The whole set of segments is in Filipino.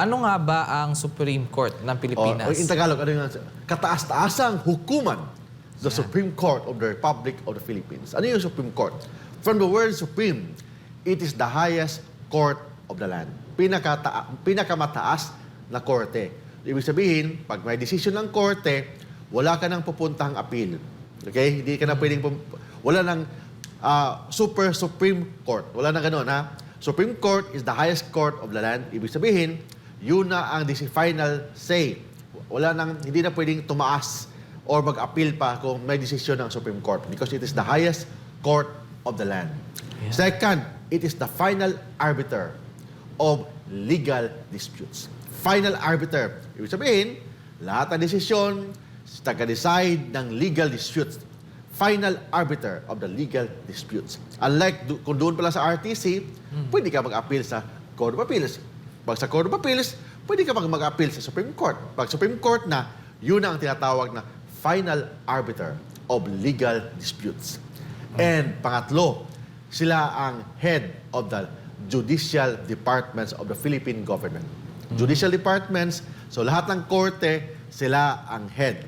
ano nga ba ang Supreme Court ng Pilipinas? O, in Tagalog, ano yung kataas-taasang hukuman the Supreme Court of the Republic of the Philippines. Ano yung Supreme Court? From the word supreme, it is the highest court of the land. Pinakata pinakamataas na korte. Ibig sabihin, pag may desisyon ng korte, wala ka nang pupuntahang appeal. Okay? Hindi ka na pwedeng pum- wala nang ah, super supreme court. Wala nang ganun, ha? Supreme Court is the highest court of the land. Ibig sabihin, yun na ang final say. Wala nang, hindi na pwedeng tumaas or mag-appeal pa kung may desisyon ng Supreme Court because it is the highest court of the land. Yeah. Second, it is the final arbiter of legal disputes. Final arbiter. Ibig sabihin, lahat ng desisyon, taga-decide ng legal disputes. Final arbiter of the legal disputes. Unlike do- kung doon pala sa RTC, pwede ka mag-appeal sa Court of Appeals. Pag sa Court of Appeals, pwede ka mag- mag-appeal sa Supreme Court. Pag Supreme Court na, yun ang tinatawag na final arbiter of legal disputes. And pangatlo, sila ang head of the judicial departments of the Philippine government. Judicial departments, so lahat ng korte, sila ang head.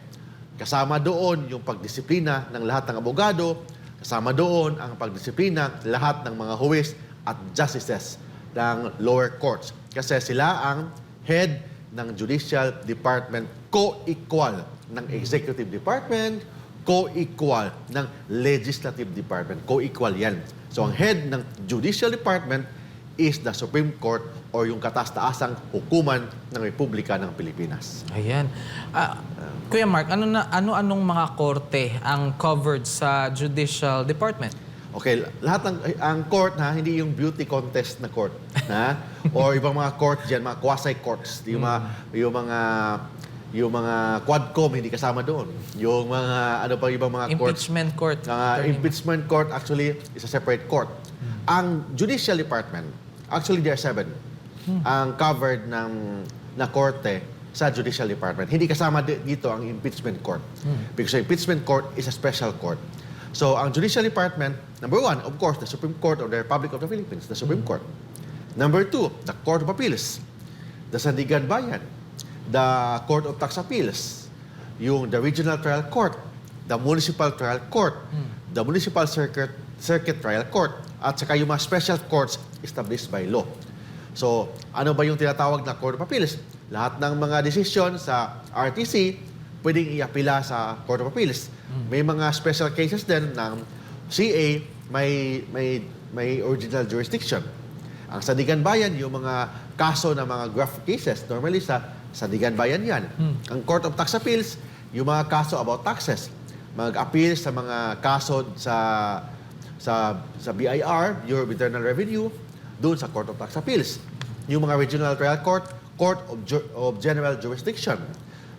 Kasama doon yung pagdisiplina ng lahat ng abogado, kasama doon ang pagdisiplina lahat ng mga huwis at justices ng lower courts. Kasi sila ang head ng judicial department co-equal ng executive department, co-equal ng legislative department. Co-equal yan. So ang head ng judicial department is the Supreme Court or yung kataas-taasang hukuman ng Republika ng Pilipinas. Ayan. Ah, Kuya Mark, ano na ano anong mga korte ang covered sa Judicial Department? Okay, lahat ng ang court ha, hindi yung beauty contest na court, ha? Or ibang mga court diyan, mga quasi courts, yung mga yung mga yung mga quadcom hindi kasama doon. Yung mga ano pa ibang mga courts Impeachment Court. Uh, Mark. impeachment court actually is a separate court. Ang judicial department, actually there are seven, ang covered ng na korte sa judicial department. Hindi kasama di- dito ang impeachment court. Because the impeachment court is a special court. So ang judicial department, number one, of course, the Supreme Court of the Republic of the Philippines, the Supreme Court. Number two, the Court of Appeals, the Sandigan Bayan, the Court of Tax Appeals, yung the Regional Trial Court, the Municipal Trial Court, the Municipal Circuit, Circuit Trial Court, at saka yung mga special courts established by law. So, ano ba yung tinatawag na Court of Appeals? Lahat ng mga desisyon sa RTC, pwedeng iapila sa Court of Appeals. May mga special cases din ng CA may may may original jurisdiction. Ang Sandigan Bayan, yung mga kaso ng mga graft cases, normally sa Sandigan Bayan yan. Ang Court of Tax Appeals, yung mga kaso about taxes. Mag-appeal sa mga kaso sa sa sa BIR, Bureau of Internal Revenue, doon sa Court of Tax Appeals. Yung mga Regional Trial Court, Court of, Ju- of General Jurisdiction.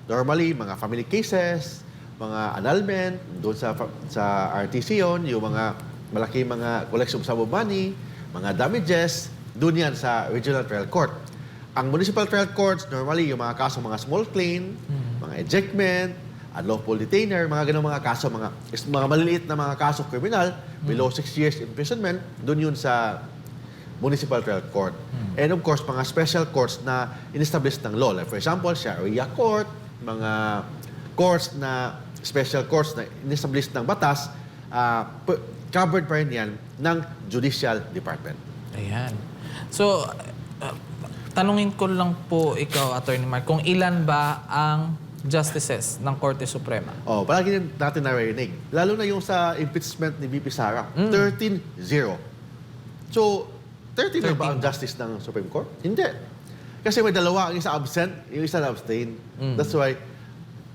Normally, mga family cases, mga annulment, doon sa sa RTC yon, yung mga malaki mga collection of money, mga damages, doon yan sa Regional Trial Court. Ang Municipal Trial Courts, normally yung mga kaso mga small claim, mga ejectment, unlawful detainer, mga ganun mga kaso, mga, mga maliliit na mga kaso criminal, below 6 years imprisonment, doon yun sa Municipal Trial Court. And of course, mga special courts na in-establish ng law. Like for example, Sharia Court, mga courts na special courts na in-establish ng batas, ah, p- covered pa rin yan ng Judicial Department. Ayan. So, uh, tanungin ko lang po ikaw, Attorney Mark, kung ilan ba ang justices ng Korte Suprema? Oh, palagi din natin naririnig. Lalo na yung sa impeachment ni VP Sara. 13-0. So, 13 na ba 13 ang justice ng Supreme Court? Hindi. Kasi may dalawa, ang isa absent, yung isa na abstain. That's why,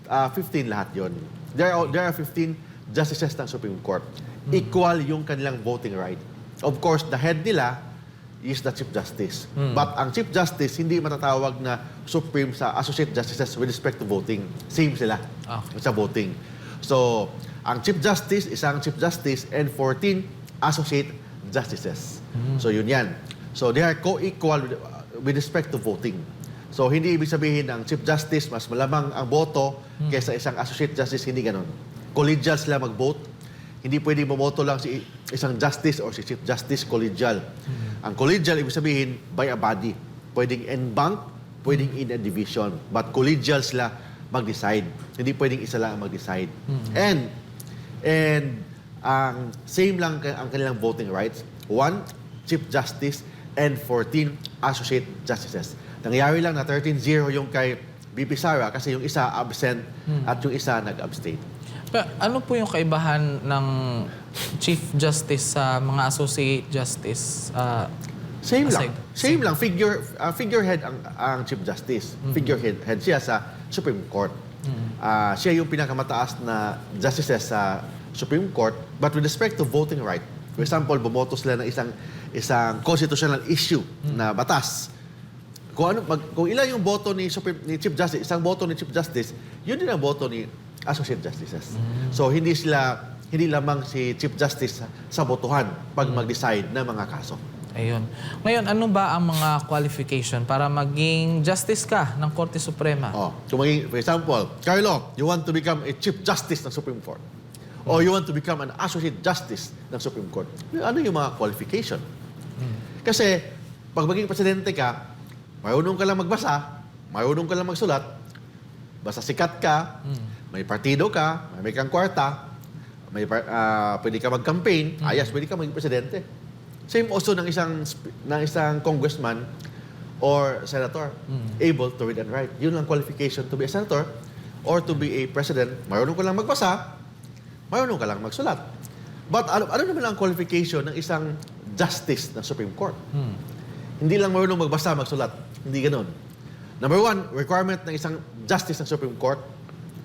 uh, 15 lahat yon. There are, there are 15 justices ng Supreme Court. Equal yung kanilang voting right. Of course, the head nila is the Chief Justice. But ang Chief Justice, hindi matatawag na Supreme sa Associate Justices with respect to voting. Same sila Okay. sa voting. So, ang Chief Justice, isang Chief Justice, and 14 Associate Justices. So, yun yan. So, they are co-equal with, with respect to voting. So, hindi ibig sabihin ang Chief Justice, mas malamang ang boto kaysa isang Associate Justice, hindi ganun. Collegial sila mag-vote. Hindi pwede bumoto lang si isang Justice or si Chief Justice collegial. Ang collegial, ibig sabihin, by a body. Pwedeng en banc, pwedeng in a division. But collegial sila mag-decide. Hindi pwedeng isa lang ang mag-decide. And, and ang same lang ang kanilang voting rights. One, Chief Justice and 14 Associate Justices. Nangyari lang na 13-0 yung kay BP Sara kasi yung isa absent at yung isa nag-abstain. Pero ano po yung kaibahan ng Chief Justice sa mga Associate Justice? Ah, Same lang. Aside. Same lang. Figure, uh, figurehead ang, ang Chief Justice. Figurehead head siya sa Supreme Court. Ah, siya yung pinakamataas na justices sa Supreme Court. But with respect to voting right, for example, bumoto sila ng isang isang constitutional issue na batas. Kung ano mag, kung ilan yung boto ni Supreme, ni Chief Justice, isang boto ni Chief Justice, yun din ang boto ni Associate Justices. So hindi sila hindi lamang si Chief Justice sa, botohan pag mag-decide ng mga kaso. ayun. Ngayon, ano ba ang mga qualification para maging justice ka ng Korte Suprema? Oh, kung maging, for example, Carlo, you want to become a Chief Justice ng Supreme Court. Or you want to become an Associate Justice ng Supreme Court. Ano yung mga qualification? Kasi, pag maging presidente ka, marunong ka lang magbasa, marunong ka lang magsulat, basta sikat ka, may partido ka, may kang kwarta, may ah, pwede ka mag-campaign, ayas, pwede ka maging presidente. Same also ng isang ng isang congressman or senator able to read and write. Yun ang qualification to be a senator or to be a president. Marunong ka lang magbasa, marunong ka lang magsulat. But ano, ano naman ang qualification ng isang justice ng Supreme Court? Hindi lang marunong magbasa, magsulat. Hindi ganun. Number one, requirement ng isang justice ng Supreme Court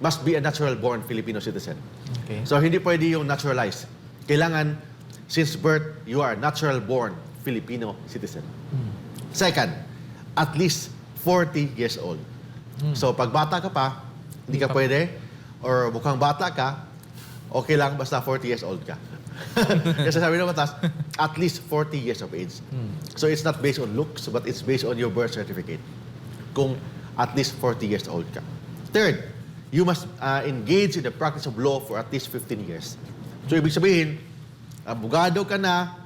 must be a natural-born Filipino citizen. Okay. So, hindi pwede yung naturalized. Kailangan, since birth, you are natural-born Filipino citizen. Second, at least 40 years old. So, pag bata ka pa, hindi ka pwede, or mukhang bata ka, okay lang basta 40 years old ka. Kasi sabi ng batas, at least 40 years of age. So, it's not based on looks, but it's based on your birth certificate. Kung at least 40 years old ka. Third, you must uh, engage in the practice of law for at least 15 years. So, ibig sabihin, abogado ka na,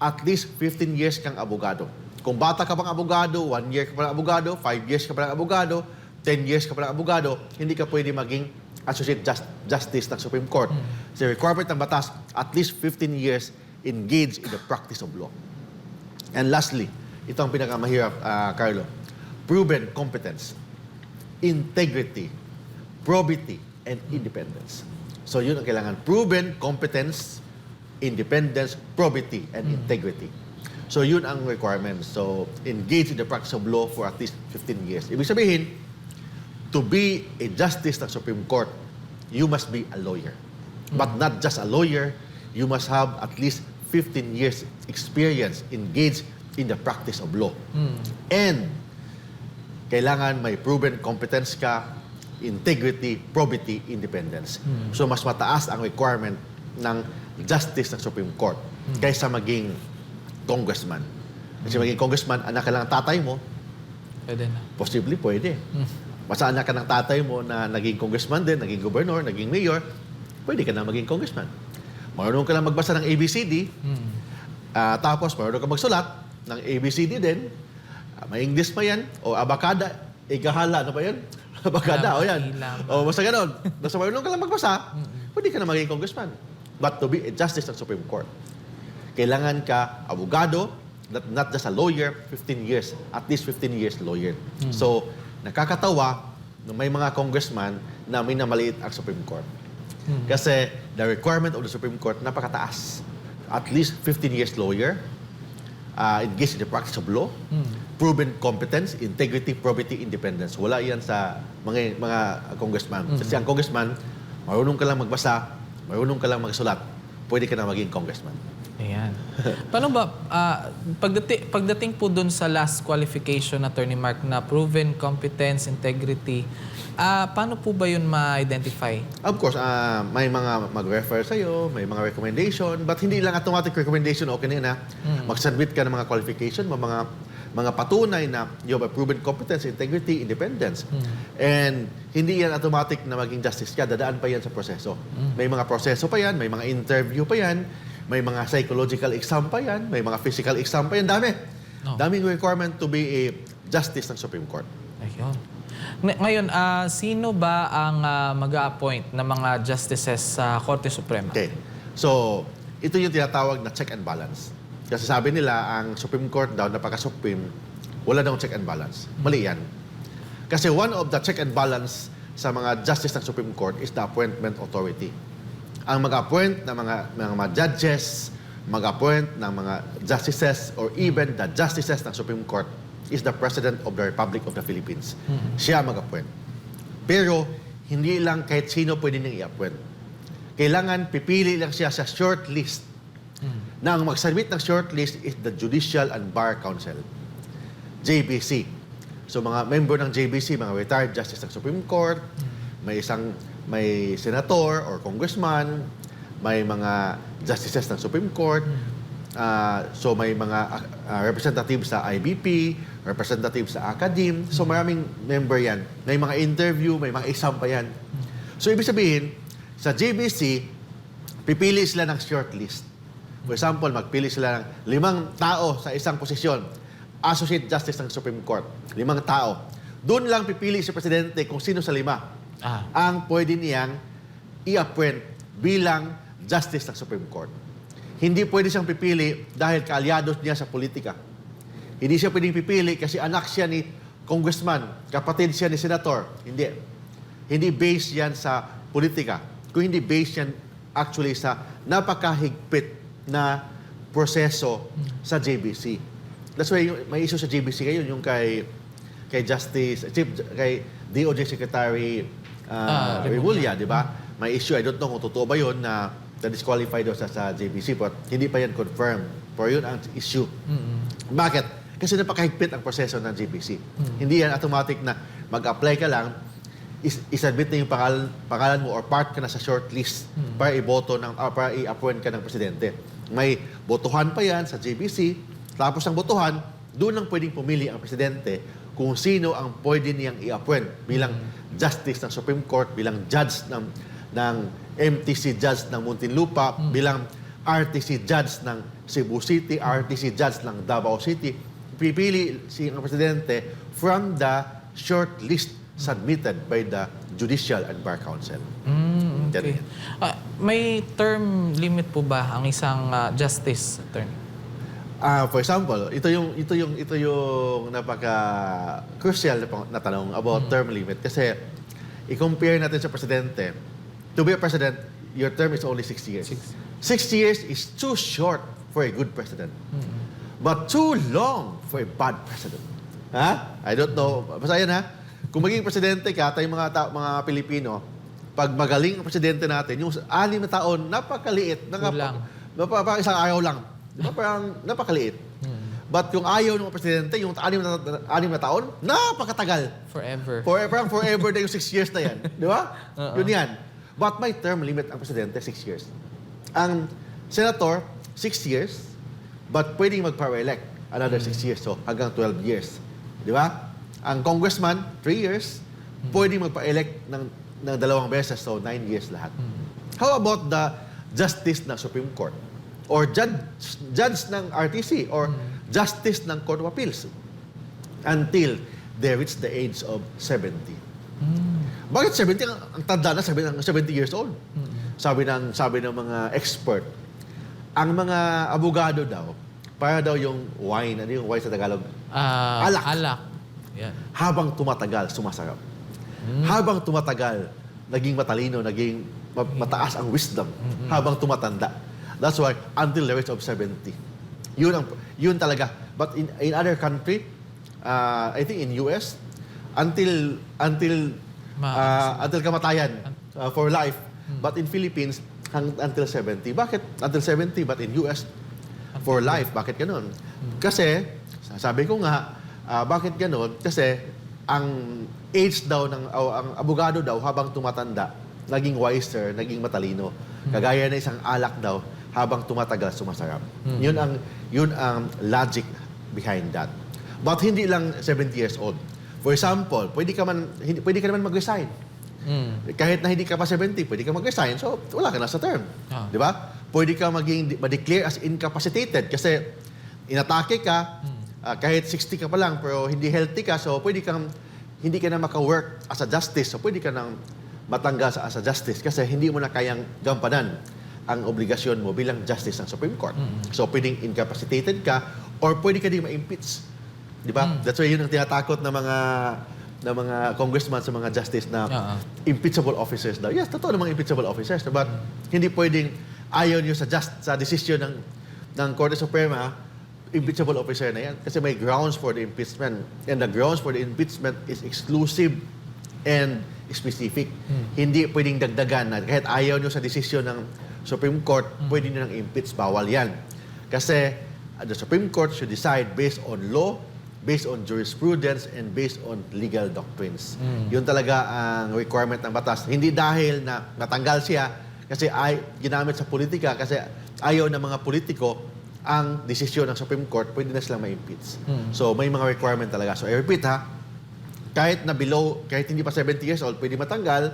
at least 15 years kang abogado. Kung bata ka pang abogado, 1 year ka pa ng abogado, 5 years ka pa ng abogado, 10 years ka pa ng abogado, hindi ka pwede maging Associate Just- Justice ng Supreme Court. So, requirement ng batas, at least 15 years engaged in the practice of law. And lastly, ito ang pinakamahirap, ah, Carlo. Proven competence, integrity, probity, and independence. So yun ang kailangan. Proven competence, independence, probity, and integrity. So yun ang requirements. So engage in the practice of law for at least 15 years. Ibig sabihin, to be a justice ng Supreme Court, you must be a lawyer. But not just a lawyer, you must have at least 15 years experience engaged in the practice of law. And kailangan may proven competence ka, integrity, probity, independence. So mas mataas ang requirement ng justice ng Supreme Court kaysa maging congressman. Kasi maging congressman, anak ka lang ng tatay mo, Pwede na. Possibly, pwede. Basta anak ka ng tatay mo na naging congressman din, naging gobernador, naging mayor, pwede ka na maging congressman. Marunong ka lang magbasa ng ABCD, ah, tapos marunong ka magsulat ng ABCD din, Ah, may English pa yan, o abakada, ikahala, ano ba yan? abakada, o yan. O basta ganon. Basta marunong ka lang magbasa, pwede ka na maging congressman. But to be a justice ng Supreme Court, kailangan ka abogado, not, not just a lawyer, 15 years, at least 15 years lawyer. So, nakakatawa na may mga congressman na may namaliit ang Supreme Court. Kasi the requirement of the Supreme Court napakataas. At least 15 years lawyer, uh, engaged in the practice of law, proven competence, integrity, probity, independence. Wala yan sa mga mga congressman. Kasi ang congressman, marunong ka lang magbasa, marunong ka lang magsulat, pwede ka na maging congressman. Ayan. Paano ba, ah, pagdating, pagdating po dun sa last qualification, Attorney Mark, na proven competence, integrity, ah, paano po ba yun ma-identify? Of course, ah, may mga mag-refer sa'yo, may mga recommendation, but hindi lang automatic recommendation, okay na yun ha. Mag-submit ka ng mga qualification, mga, mga mga patunay na you have a proven competence, integrity, independence. And hindi yan automatic na maging justice ka, dadaan pa yan sa proseso. May mga proseso pa yan, may mga interview pa yan, may mga psychological exam pa yan, may mga physical exam pa yan, dami. No. Daming requirement to be a justice ng Supreme Court. Ayun. Ng- Ngayon, ah, sino ba ang ah, mag-a-appoint ng mga justices sa Korte Suprema? Okay. So, ito yung tinatawag na check and balance. Kasi sabi nila, ang Supreme Court daw, napaka-supreme, wala daw check and balance. Mali yan. Kasi one of the check and balance sa mga justice ng Supreme Court is the appointment authority. Ang mag-appoint ng mga, ng mga judges, mag-appoint ng mga justices, or even the justices ng Supreme Court is the President of the Republic of the Philippines. Siya mag-appoint. Pero, hindi lang kahit sino pwede niyang i-appoint. Kailangan pipili lang siya sa short list. Na ang mag-submit ng short list is the Judicial and Bar Council. JBC. So mga member ng JBC, mga retired justice ng Supreme Court, may isang may senator or congressman, may mga justices ng Supreme Court, ah, so may mga ah, representative sa IBP, representative sa academe, so maraming member yan. May mga interview, may mga exam pa yan. So ibig sabihin, sa JBC, pipili sila ng short list. For example, magpili sila ng limang tao sa isang posisyon. Associate Justice ng Supreme Court. Limang tao. Doon lang pipili si Presidente kung sino sa lima Ah. ang pwede niyang i-appoint bilang Justice ng Supreme Court. Hindi pwede siyang pipili dahil kaalyado niya sa politika. Hindi siya pwedeng pipili kasi anak siya ni congressman, kapatid siya ni senator. Hindi. Hindi based yan sa politika. Kung hindi based yan actually sa napakahigpit na proseso sa JBC. That's why may issue sa JBC ngayon, yung kay kay Justice, Chief, kay DOJ Secretary Ah, uh, Remulla, di ba? May issue, I don't know kung totoo ba yun na na-disqualify daw sa, sa JBC, but hindi pa yan confirmed. Pero yun ang issue. Bakit? Kasi napakahigpit ang proseso ng JBC. Hindi yan automatic na mag-apply ka lang, is, isubmit na yung pangalan, pangalan mo or part ka na sa short list para iboto ng ah, para i-appoint ka ng presidente. May botohan pa yan sa JBC. Tapos ng botohan, doon lang pwedeng pumili ang presidente kung sino ang pwede niyang i-appoint bilang justice ng Supreme Court, bilang judge ng ng MTC judge ng Muntinlupa, bilang RTC judge ng Cebu City, RTC judge ng Davao City. Pipili si ang presidente from the short list submitted by the Judicial and Bar Council. Mm, okay. Ah, may term limit po ba ang isang ah, justice attorney? Ah, for example, ito yung ito yung ito yung napaka crucial na, na tanong about term limit kasi i-compare natin sa presidente. To be a president, your term is only six years. Six. Six years is too short for a good president. But too long for a bad president. Ha? I don't know. Basta yan ha. Kung maging presidente ka, tayong mga, ta- mga Pilipino, pag magaling ang presidente natin, yung anim na taon, napakaliit. Naka, Kulang. Napa, parang isang araw lang. Di ba? Parang napakaliit. But yung ayaw ng presidente, yung anim na, anim na taon, napakatagal. Forever. For, parang forever na yung six years na yan. Di ba? Oo. Yun yan. But may term limit ang presidente, six years. Ang senator, six years, but pwedeng mag-elect another six years. So, hanggang 12 years. Di ba? Ang congressman, three years, pwedeng magpa-elect ng, ng dalawang beses. So, nine years lahat. How about the justice ng Supreme Court? Or judge, judge ng RTC? Or justice ng Court of Appeals? Until they reach the age of 70. Bakit 70? Ang, ang tanda na, sabi ng 70 years old. Sabi ng sabi ng mga expert, ang mga abogado daw, para daw yung wine, ano yung wine sa Tagalog? Ah, Alak. Alak. Yan. Habang tumatagal, sumasarap. Habang tumatagal, naging matalino, naging ma- mataas ang wisdom habang tumatanda. That's why until the age of 70. Yun ang yun talaga. But in in other country, uh, I think in US until until uh, until kamatayan uh, for life. But in Philippines hang, until 70. Bakit until 70 but in US for life? Bakit ganun? Kasi sabi ko nga ah, bakit ganun? Kasi ang age daw ng o ang abogado daw habang tumatanda naging wiser, naging matalino. Kagaya na isang alak daw habang tumatagal sumasarap. Yun ang yun ang logic behind that. But hindi lang 70 years old. For example, pwede ka man hindi, pwede ka naman mag-resign. Mm. Kahit na hindi ka pa 70, pwede ka mag-resign. So, wala ka na sa term. Ah. Di ba? Pwede ka maging, ma-declare as incapacitated kasi inatake ka, ah, kahit 60 ka pa lang, pero hindi healthy ka, so pwede kang hindi ka na maka-work as a justice, so pwede ka nang matanggal sa as a justice kasi hindi mo na kayang gampanan ang obligasyon mo bilang justice ng Supreme Court. So pwedeng incapacitated ka or pwede ka din ma-impeach. Di ba? That's why yun ang tinatakot ng mga ng mga congressman sa mga justice na Oo. impeachable officers daw. Yes, totoo namang impeachable officers. But hindi pwedeng ayaw nyo sa just sa desisyon ng ng Korte Suprema, impeachable officer na yan. Kasi may grounds for the impeachment. And the grounds for the impeachment is exclusive and specific. Hindi pwedeng dagdagan na kahit ayaw nyo sa desisyon ng Supreme Court, pwede nyo nang impeach. Bawal yan. Kasi uh, the Supreme Court should decide based on law, based on jurisprudence, and based on legal doctrines. Yun talaga ang requirement ng batas. Hindi dahil na natanggal siya kasi ay ginamit sa politika kasi ayaw ng mga politiko ang desisyon ng Supreme Court, pwede na silang ma-impeach. So may mga requirement talaga. So I repeat ha, kahit na below, kahit hindi pa 70 years old, pwede matanggal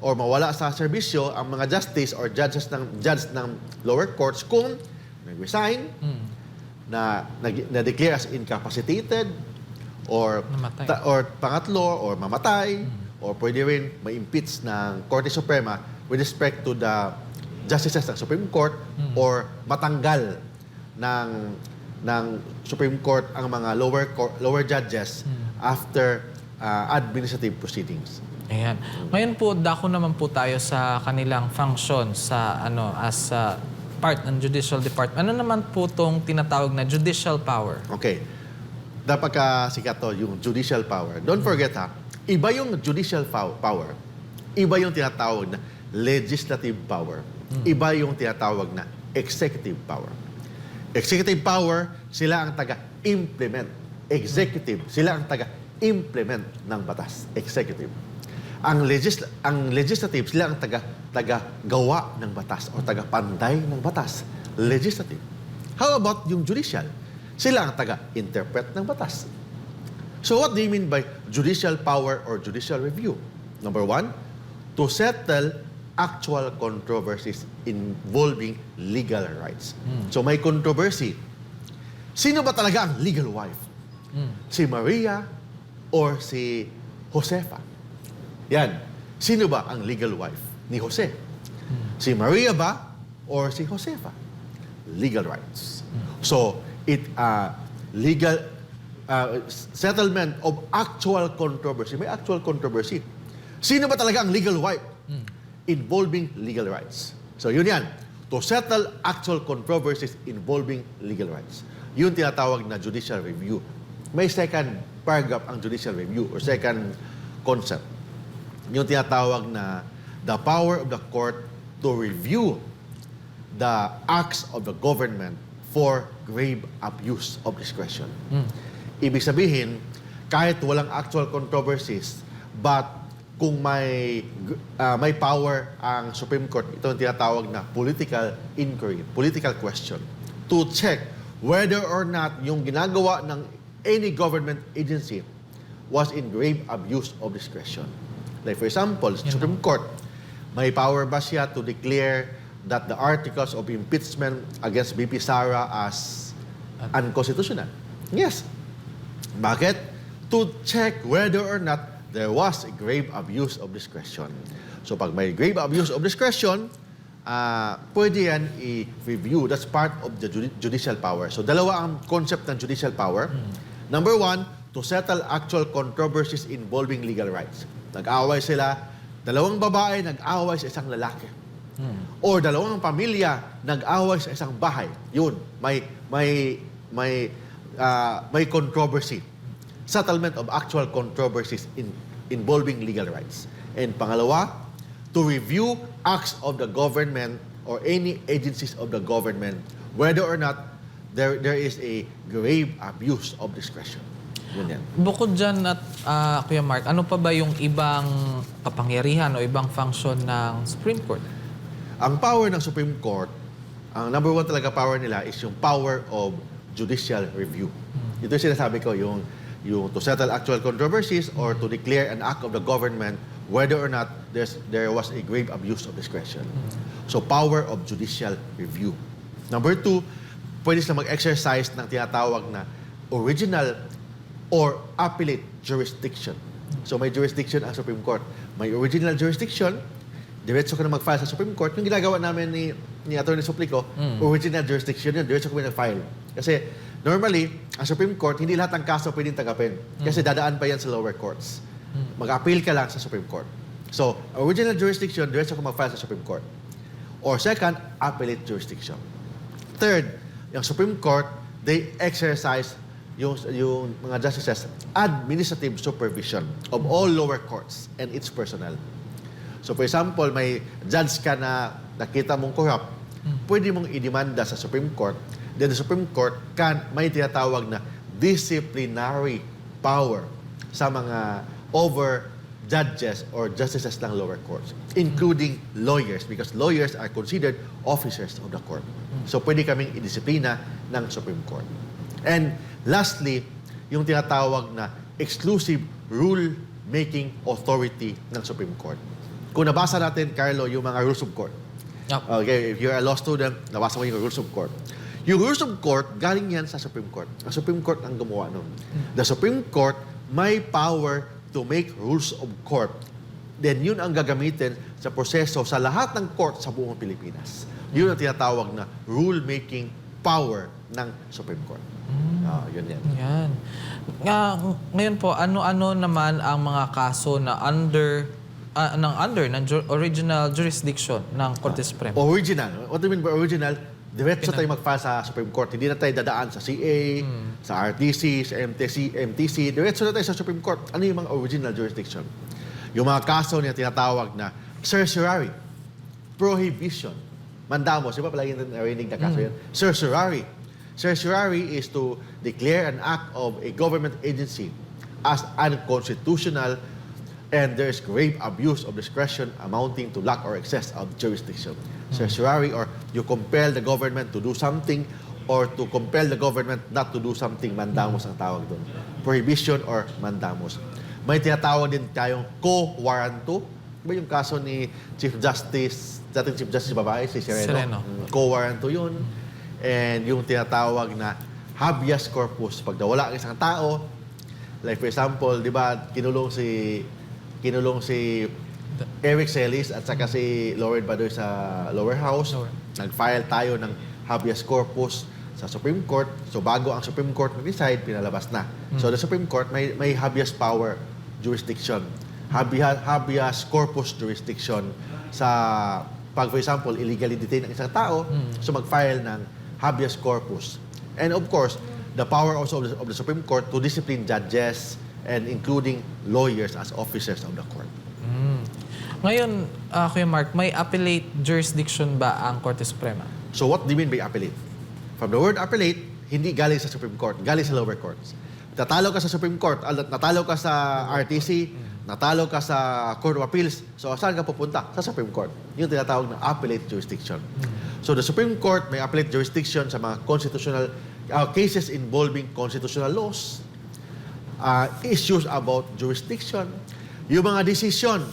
or mawala sa serbisyo ang mga justice or judges ng judge ng lower courts kung nag-resign, na nag- na-declare as incapacitated or ta- or pangatlo or mamatay or pwede rin ma-impeach ng Korte Suprema with respect to the justices ng Supreme Court or matanggal ng ng Supreme Court ang mga lower court, lower judges after uh, administrative proceedings. Ayan. Ngayon po, dako naman po tayo sa kanilang function sa ano as a part ng judicial department. Ano naman po tong tinatawag na judicial power? Okay. Dapat ka sikat to, yung judicial power. Don't forget ha, iba yung judicial pow- power, iba yung tinatawag na legislative power, iba yung tinatawag na executive power. Executive power, sila ang taga-implement. Executive, sila ang taga-implement ng batas. Executive. Ang, legis ang legislative, sila ang taga taga-gawa ng batas o taga-panday ng batas. Legislative. How about yung judicial? Sila ang taga-interpret ng batas. So what do you mean by judicial power or judicial review? Number one, to settle actual controversies involving legal rights. So may controversy. Sino ba talaga ang legal wife? Si Maria or si Josefa? Yan. Sino ba ang legal wife ni Jose? Si Maria ba or si Josefa? Legal rights. So, it uh, legal uh, settlement of actual controversy. May actual controversy. Sino ba talaga ang legal wife? Involving legal rights. So, yun yan. To settle actual controversies involving legal rights. Yun tinatawag na judicial review. May second paragraph ang judicial review or second concept yung tinatawag na the power of the court to review the acts of the government for grave abuse of discretion. Ibig sabihin, kahit walang actual controversies, but kung may uh, may power ang Supreme Court, ito ang tinatawag na political inquiry, political question, to check whether or not yung ginagawa ng any government agency was in grave abuse of discretion. Like for example, Supreme Court, may power ba siya to declare that the articles of impeachment against BP Sara as unconstitutional? Yes. Bakit? To check whether or not there was a grave abuse of discretion. So pag may grave abuse of discretion, ah pwede yan i-review. That's part of the judi- judicial power. So dalawa ang concept ng judicial power. Number one, to settle actual controversies involving legal rights. Nag-away sila, dalawang babae nag-away sa isang lalaki. Or dalawang pamilya nag-away sa isang bahay. Yun, may may may ah, may controversy. Settlement of actual controversies in, involving legal rights. And pangalawa, to review acts of the government or any agencies of the government whether or not there there is a grave abuse of discretion. Yun yan. Bukod dyan at ah, Kuya Mark, ano pa ba yung ibang kapangyarihan o ibang function ng Supreme Court? Ang power ng Supreme Court, ang number one talaga power nila is yung power of judicial review. Ito yung sinasabi ko, yung, yung to settle actual controversies or to declare an act of the government whether or not there's, there was a grave abuse of discretion. So, power of judicial review. Number two, pwede sila mag-exercise ng tinatawag na original or appellate jurisdiction. So may jurisdiction ang Supreme Court. May original jurisdiction, diretso ka na mag-file sa Supreme Court. Yung ginagawa namin ni, ni Atty. Suplico, original jurisdiction yun, diretso kami nag-file. Kasi normally, ang Supreme Court, hindi lahat ng kaso pwedeng tagapin. Kasi dadaan pa yan sa lower courts. Mag-appeal ka lang sa Supreme Court. So, original jurisdiction, diretso ka mag-file sa Supreme Court. Or second, appellate jurisdiction. Third, yung Supreme Court, they exercise yung, yung mga justices administrative supervision of all lower courts and its personnel. So for example, may judge ka na nakita mong corrupt, pwede mong idemanda sa Supreme Court. Then the Supreme Court can may tinatawag na disciplinary power sa mga over judges or justices ng lower courts, including lawyers, because lawyers are considered officers of the court. So pwede kaming idisiplina ng Supreme Court. And lastly, yung tinatawag na exclusive rule-making authority ng Supreme Court. Kung nabasa natin, Carlo, yung mga rules of court. Yep. Okay, if you're a law student, nabasa mo yung rules of court. Yung rules of court, galing yan sa Supreme Court. Ang Supreme Court ang gumawa nun. The Supreme Court may power to make rules of court. Then yun ang gagamitin sa proseso sa lahat ng court sa buong Pilipinas. Yun ang tinatawag na rule-making power ng Supreme Court. Ah, yun yan. Yan. Nga, ngayon po, ano-ano naman ang mga kaso na under ah, ng under ng ju- original jurisdiction ng Korte Suprema? Original. What do you mean by original? Diretso tayo mag-file sa Supreme Court. Hindi na tayo dadaan sa CA, sa RTC, sa MTC, MTC. Diretso na tayo sa Supreme Court. Ano yung mga original jurisdiction? Yung mga kaso niya tinatawag na certiorari, prohibition, mandamos. Di ba palagi natin narinig na kaso yan? Certiorari. Certiorari is to declare an act of a government agency as unconstitutional and there is grave abuse of discretion amounting to lack or excess of jurisdiction. Certiorari or you compel the government to do something or to compel the government not to do something, mandamos ang tawag doon. Prohibition or mandamos. May tinatawag din tayong co-warranto. Diba yung kaso ni Chief Justice, dating Chief Justice babae, si Sereno? Sereno. Co-warranto yun. And yung tinatawag na habeas corpus. Pag nawala ang isang tao, like for example, di ba, kinulong si kinulong si Eric Celis at saka si Lauren Badoy sa lower house. Lower. Nag-file tayo ng habeas corpus sa Supreme Court. So bago ang Supreme Court mag-decide, pinalabas na. So the Supreme Court may may habeas power jurisdiction. Habeas, habeas corpus jurisdiction sa pag for example illegally detained ang isang tao, so mag-file ng habeas corpus. And of course, the power also of the, of the Supreme Court to discipline judges and including lawyers as officers of the court. Mm. Ngayon, uh, Kuya Mark, may appellate jurisdiction ba ang Korte Suprema? So what do you mean by appellate? From the word appellate, hindi galing sa Supreme Court, galing sa lower courts. Tatalo ka sa Supreme Court, al- natalo ka sa RTC, natalo ka sa Court of Appeals, so saan ka pupunta? Sa Supreme Court. Yung tinatawag na appellate jurisdiction. So the Supreme Court may appellate jurisdiction sa mga constitutional uh, cases involving constitutional laws, uh, issues about jurisdiction, yung mga desisyon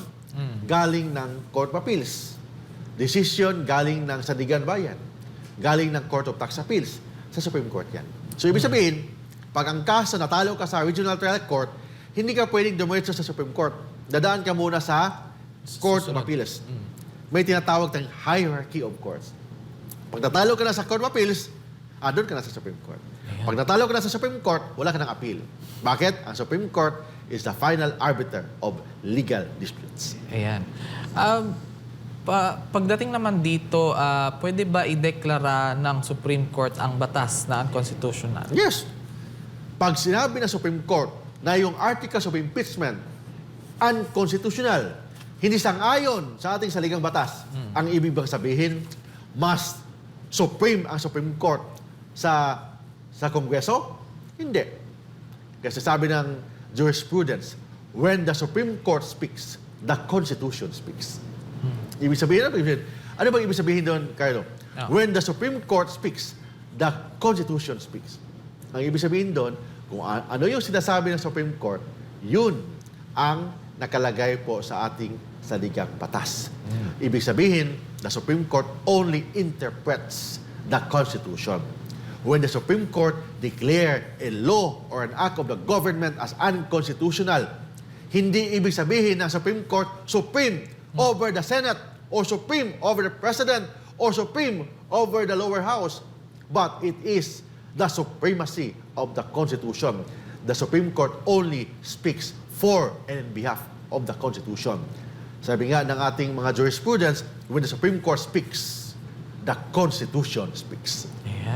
galing ng Court of Appeals, decision galing ng Sandigan Bayan, galing ng Court of Tax Appeals, sa Supreme Court yan. So ibig sabihin, pag ang kaso natalo ka sa Regional Trial Court, hindi ka pwedeng dumiretso sa Supreme Court. Dadaan ka muna sa Court of. Appeals. May tinatawag tayong hierarchy of courts. Pag natalo ka na sa Court of Appeals, ah, doon ka na sa Supreme Court. Pag natalo ka na sa Supreme Court, wala ka ng appeal. Bakit? Ang Supreme Court is the final arbiter of legal disputes. Ayan. Um, pa, pagdating naman dito, ah, pwede ba ideklara ng Supreme Court ang batas na unconstitutional? Yes. Pag sinabi ng Supreme Court na yung articles of impeachment unconstitutional, hindi sang-ayon sa ating saligang batas, ang ibig bang sabihin, mas supreme ang Supreme Court sa sa Kongreso? Hindi. Kasi sabi ng jurisprudence, when the Supreme Court speaks, the Constitution speaks. Ibig sabihin, ano, ano bang ibig sabihin doon, Carlo? Ah. When the Supreme Court speaks, the Constitution speaks. Ang ibig sabihin doon, kung ano yung sinasabi ng Supreme Court, yun ang nakalagay po sa ating saligang batas. Ibig sabihin, the Supreme Court only interprets the Constitution. When the Supreme Court declare a law or an act of the government as unconstitutional, Hindi ibig sabihin ng Supreme Court supreme over the Senate or supreme over the President or supreme over the lower house. But it is the supremacy of the Constitution. The Supreme Court only speaks for and in behalf of the Constitution. Sabi nga ng ating mga jurisprudence, when the Supreme Court speaks, the Constitution speaks.